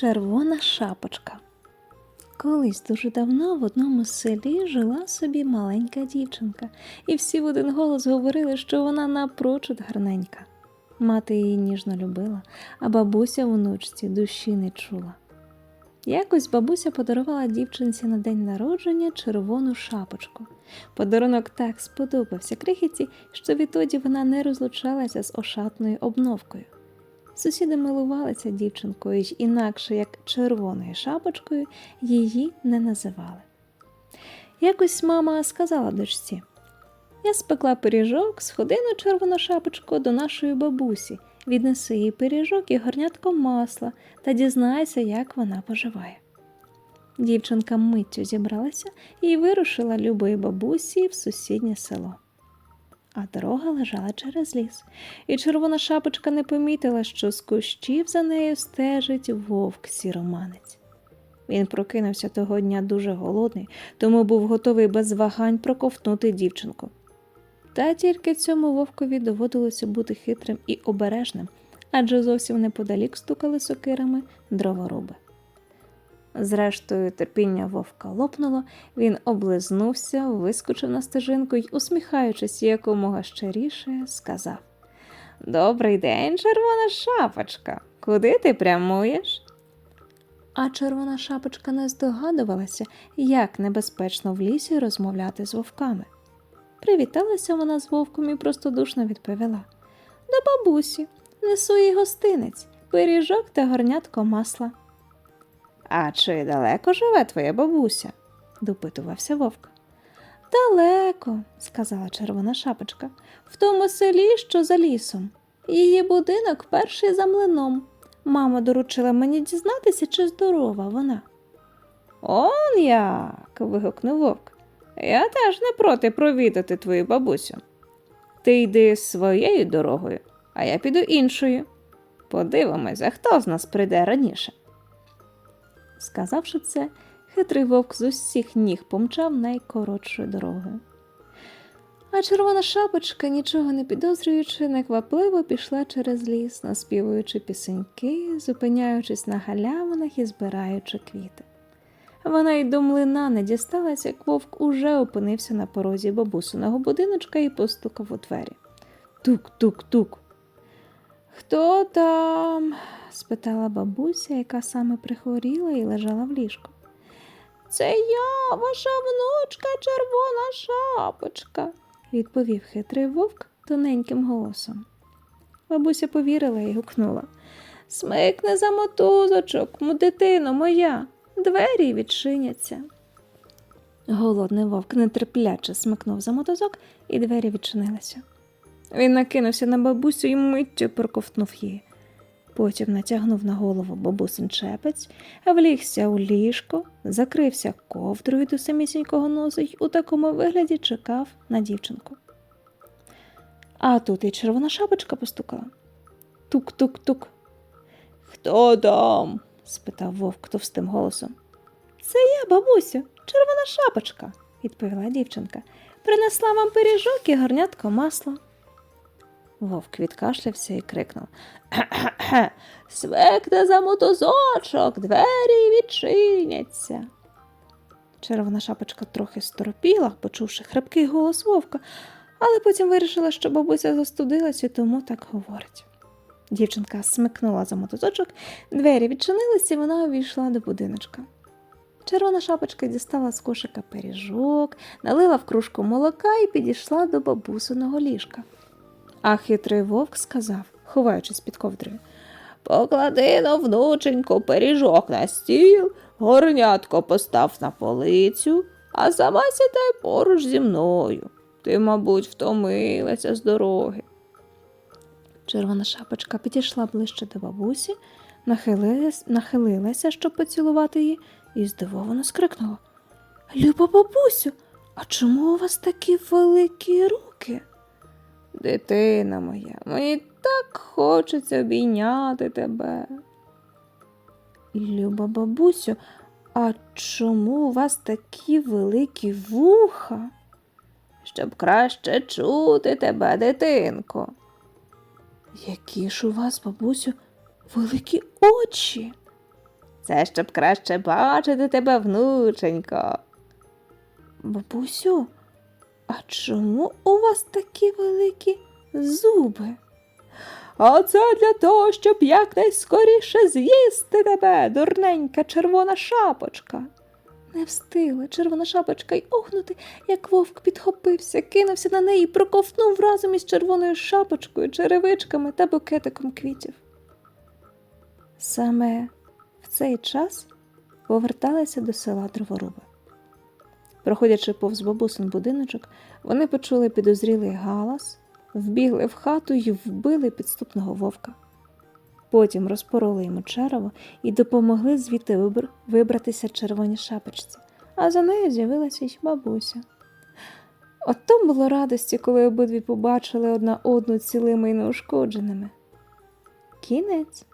Червона шапочка. Колись дуже давно в одному селі жила собі маленька дівчинка, і всі в один голос говорили, що вона напрочуд гарненька. Мати її ніжно любила, а бабуся внучці душі не чула. Якось бабуся подарувала дівчинці на день народження червону шапочку. Подарунок так сподобався крихіті, що відтоді вона не розлучалася з ошатною обновкою. Сусіди милувалися дівчинкою й інакше як червоною шапочкою її не називали. Якось мама сказала дочці: Я спекла пиріжок, сходи на червону шапочку до нашої бабусі, віднеси їй пиріжок і горнятко масла та дізнайся, як вона поживає. Дівчинка миттю зібралася і вирушила любої бабусі в сусіднє село. А дорога лежала через ліс, і червона шапочка не помітила, що з кущів за нею стежить вовк сіроманець. Він прокинувся того дня дуже голодний, тому був готовий без вагань проковтнути дівчинку. Та тільки цьому вовкові доводилося бути хитрим і обережним, адже зовсім неподалік стукали сокирами дроворуби. Зрештою, терпіння вовка лопнуло, він облизнувся, вискочив на стежинку й, усміхаючись якомога щиріше, сказав Добрий день, червона шапочка. Куди ти прямуєш? А червона шапочка не здогадувалася, як небезпечно в лісі розмовляти з вовками. Привіталася вона з вовком і простодушно відповіла До бабусі, несу їй гостинець, пиріжок та горнятко масла. А чи далеко живе твоя бабуся? допитувався вовк. Далеко, сказала червона шапочка, в тому селі, що за лісом. Її будинок перший за млином. Мама доручила мені дізнатися, чи здорова вона. Он як. вигукнув вовк. Я теж не проти провідати твою бабусю. Ти йди своєю дорогою, а я піду іншою. Подивимося, хто з нас прийде раніше. Сказавши це, хитрий вовк з усіх ніг помчав найкоротшою дорогою. А червона шапочка, нічого не підозрюючи, неквапливо пішла через ліс, наспівуючи пісеньки, зупиняючись на галявинах і збираючи квіти. Вона й до млина не дісталася, як вовк уже опинився на порозі бабусиного будиночка і постукав у двері. Тук-тук-тук. Хто там? спитала бабуся, яка саме прихворіла і лежала в ліжку. Це я, ваша внучка, червона шапочка, відповів хитрий вовк тоненьким голосом. Бабуся повірила і гукнула. Смикни за мотузочок, дитино моя, двері відчиняться. Голодний вовк нетерпляче смикнув за мотузок, і двері відчинилися. Він накинувся на бабусю і миттю проковтнув її. Потім натягнув на голову бабусин чепець, влігся у ліжко, закрився ковдрою до самісінького носу й у такому вигляді чекав на дівчинку. А тут і червона шапочка постукала. Тук-тук-тук. Хто там? спитав вовк товстим голосом. Це я, бабусю, червона шапочка, відповіла дівчинка. Принесла вам пиріжок і горнятко масла. Вовк відкашлявся і крикнув «Кхе-кхе! Свекне за мотузочок, двері відчиняться. Червона шапочка трохи сторопіла, почувши хрипкий голос вовка, але потім вирішила, що бабуся застудилася і тому так говорить. Дівчинка смикнула за мотузочок, двері відчинилися, і вона увійшла до будиночка. Червона шапочка дістала з кошика пиріжок, налила в кружку молока і підійшла до бабусиного ліжка. А хитрий вовк сказав, ховаючись під ковдрою. Поклади на внученьку пиріжок на стіл, горнятко постав на полицю, а сама сідай поруч зі мною. Ти, мабуть, втомилася з дороги. Червона шапочка підійшла ближче до бабусі, нахилилась, нахилилася, щоб поцілувати її, і здивовано скрикнула. Люба бабусю, а чому у вас такі великі руки? Дитина моя, мені так хочеться обійняти тебе. Люба бабусю, а чому у вас такі великі вуха? Щоб краще чути тебе, дитинко. Які ж у вас, бабусю, великі очі? Це щоб краще бачити тебе, внученько. Бабусю, а чому у вас такі великі зуби? А це для того, щоб якнайскоріше з'їсти тебе, дурненька червона шапочка. Не встигла червона шапочка й охнути, як вовк підхопився, кинувся на неї і проковтнув разом із червоною шапочкою, черевичками та букетиком квітів. Саме в цей час поверталися до села дроворуби. Проходячи повз бабусин будиночок, вони почули підозрілий галас, вбігли в хату й вбили підступного вовка. Потім розпороли йому черево і допомогли звідти вибр- вибратися червоній шапочці, а за нею з'явилася й бабуся. Ото було радості, коли обидві побачили одна одну цілими і неушкодженими. Кінець.